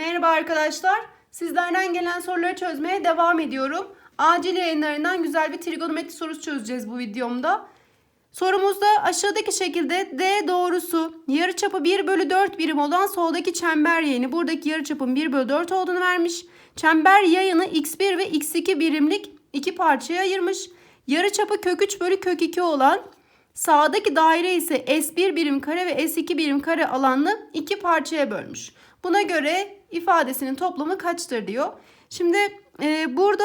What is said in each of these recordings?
Merhaba arkadaşlar. Sizlerden gelen soruları çözmeye devam ediyorum. Acil yayınlarından güzel bir trigonometri sorusu çözeceğiz bu videomda. Sorumuzda aşağıdaki şekilde D doğrusu yarıçapı 1 bölü 4 birim olan soldaki çember yayını buradaki yarıçapın 1 bölü 4 olduğunu vermiş. Çember yayını x1 ve x2 birimlik iki parçaya ayırmış. Yarıçapı kök 3 bölü kök 2 olan sağdaki daire ise S1 birim kare ve S2 birim kare alanlı iki parçaya bölmüş. Buna göre ifadesinin toplamı kaçtır diyor. Şimdi e, burada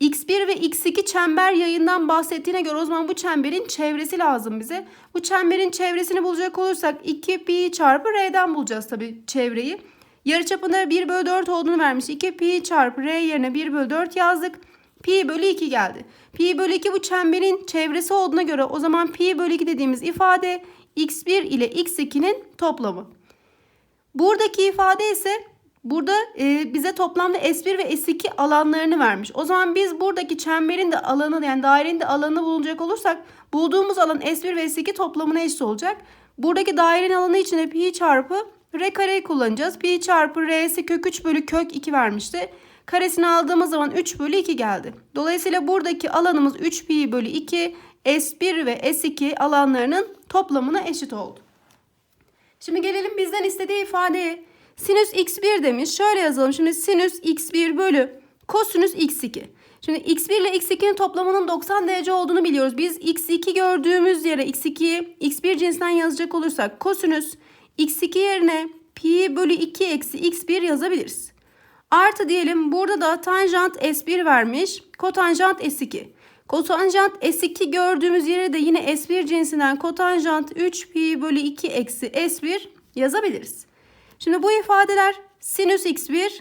x1 ve x2 çember yayından bahsettiğine göre o zaman bu çemberin çevresi lazım bize. Bu çemberin çevresini bulacak olursak 2 pi çarpı r'den bulacağız tabii çevreyi. Yarıçapında 1 bölü 4 olduğunu vermiş. 2 pi çarpı r yerine 1 bölü 4 yazdık. Pi bölü 2 geldi. Pi bölü 2 bu çemberin çevresi olduğuna göre o zaman pi bölü 2 dediğimiz ifade x1 ile x2'nin toplamı. Buradaki ifade ise burada e, bize toplamda S1 ve S2 alanlarını vermiş. O zaman biz buradaki çemberin de alanı yani dairenin de alanını bulacak olursak bulduğumuz alan S1 ve S2 toplamına eşit olacak. Buradaki dairenin alanı için de pi çarpı r kareyi kullanacağız. Pi çarpı r'si kök 3 bölü kök 2 vermişti. Karesini aldığımız zaman 3 bölü 2 geldi. Dolayısıyla buradaki alanımız 3 pi bölü 2 S1 ve S2 alanlarının toplamına eşit oldu. Şimdi gelelim bizden istediği ifadeye. Sinüs x1 demiş. Şöyle yazalım. Şimdi sinüs x1 bölü kosinüs x2. Şimdi x1 ile x2'nin toplamının 90 derece olduğunu biliyoruz. Biz x2 gördüğümüz yere x2'yi x1 cinsinden yazacak olursak kosinüs x2 yerine pi bölü 2 eksi x1 yazabiliriz. Artı diyelim burada da tanjant s1 vermiş. Kotanjant s2. Kotanjant S2 gördüğümüz yere de yine S1 cinsinden kotanjant 3 pi bölü 2 eksi S1 yazabiliriz. Şimdi bu ifadeler sinüs x1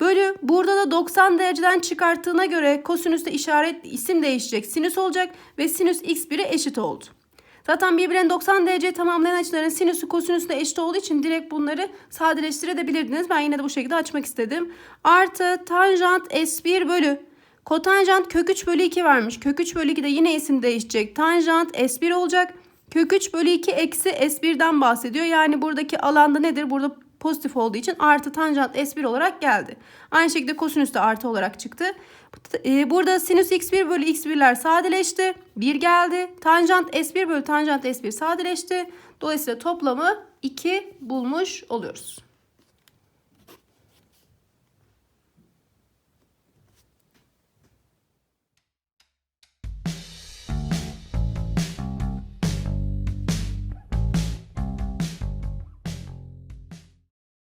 bölü burada da 90 dereceden çıkarttığına göre kosinüste işaret isim değişecek. Sinüs olacak ve sinüs x1'e eşit oldu. Zaten birbirine 90 derece tamamlayan açıların sinüsü kosinüsü de eşit olduğu için direkt bunları sadeleştirebilirdiniz. Ben yine de bu şekilde açmak istedim. Artı tanjant S1 bölü Kotanjant kök 3 bölü 2 vermiş. Kök 3 bölü 2 de yine isim değişecek. Tanjant S1 olacak. Kök 3 bölü 2 eksi S1'den bahsediyor. Yani buradaki alanda nedir? Burada pozitif olduğu için artı tanjant S1 olarak geldi. Aynı şekilde kosinüs de artı olarak çıktı. Burada sinüs x1 bölü x1'ler sadeleşti. 1 geldi. Tanjant S1 bölü tanjant S1 sadeleşti. Dolayısıyla toplamı 2 bulmuş oluyoruz.